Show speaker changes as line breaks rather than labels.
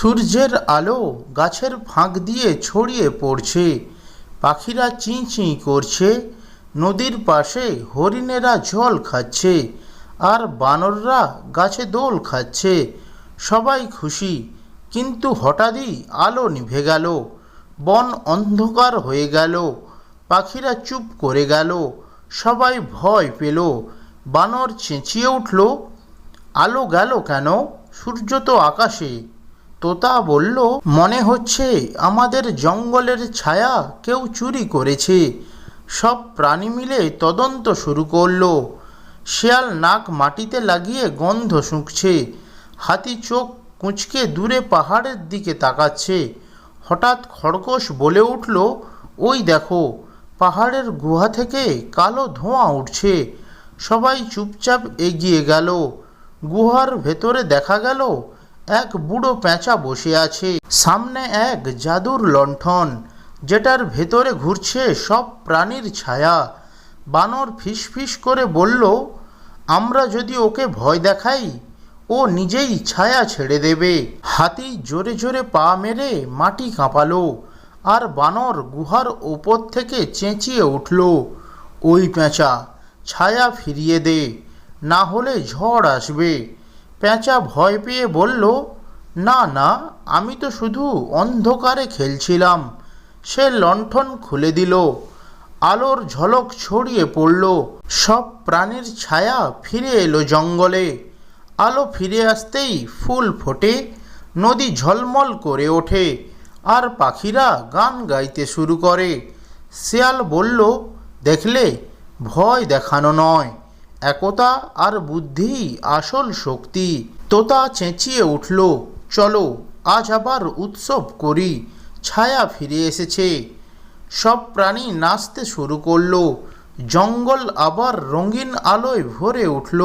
সূর্যের আলো গাছের ফাঁক দিয়ে ছড়িয়ে পড়ছে। পাখিরা চিঁ চিঁ করছে। নদীর পাশে হরিণেরা জল খাচ্ছে আর বানররা গাছে দোল খাচ্ছে। সবাই খুশি, কিন্তু হঠাৎই আলো নিভে গেল। বন অন্ধকার হয়ে গেল। পাখিরা চুপ করে গেল। সবাই ভয় পেল। বানর চেঁচিয়ে উঠল, আলো গেল কেন? সূর্য তো আকাশে। তোতা বলল, মনে হচ্ছে আমাদের জঙ্গলের ছায়া কেউ চুরি করেছে। সব প্রাণী মিলে তদন্ত শুরু করল। শেয়াল নাক মাটিতে লাগিয়ে গন্ধ শুঁকছে। হাতি চোখ কুঁচকে দূরে পাহাড়ের দিকে তাকাচ্ছে। হঠাৎ খড়গোশ বলে উঠল, ওই দেখো, পাহাড়ের গুহা থেকে কালো ধোঁয়া উঠছে। সবাই চুপচাপ এগিয়ে গেল। গুহার ভেতরে দেখা গেল এক বুড়ো প্যাঁচা বসে আছে। সামনে এক জাদুর লণ্ঠন, যেটার ভেতরে ঘুরছে সব প্রাণীর ছায়া। বানর ফিসফিস করে বলল, আমরা যদি ওকে ভয় দেখাই, ও নিজেই ছায়া ছেড়ে দেবে। হাতি জোরে জোরে পা মেরে মাটি কাঁপালো, আর বানর গুহার ওপর থেকে চেঁচিয়ে উঠল, ওই পেঁচা ছায়া ফিরিয়ে দে, না হলে ঝড় আসবে। পেঁচা ভয় পেয়ে বলল, না না, আমি তো শুধু অন্ধকারে খেলছিলাম। সে লণ্ঠন খুলে দিল, আলোর ঝলক ছড়িয়ে পড়ল, সব প্রাণীর ছায়া ফিরে এলো জঙ্গলে। আলো ফিরে আসতেই ফুল ফোটে, নদী ঝলমল করে ওঠে, আর পাখিরা গান গাইতে শুরু করে। শেয়াল বলল, দেখলে, ভয় দেখানো নয়। একতা আর বুদ্ধি আসল শক্তি। তোতা চেঁচিয়ে উঠল, চলো, আজ আবার উৎসব করি, ছায়া ফিরে এসেছে। সব প্রাণী নাচতে শুরু করল, জঙ্গল আবার রঙিন আলোয় ভরে উঠল।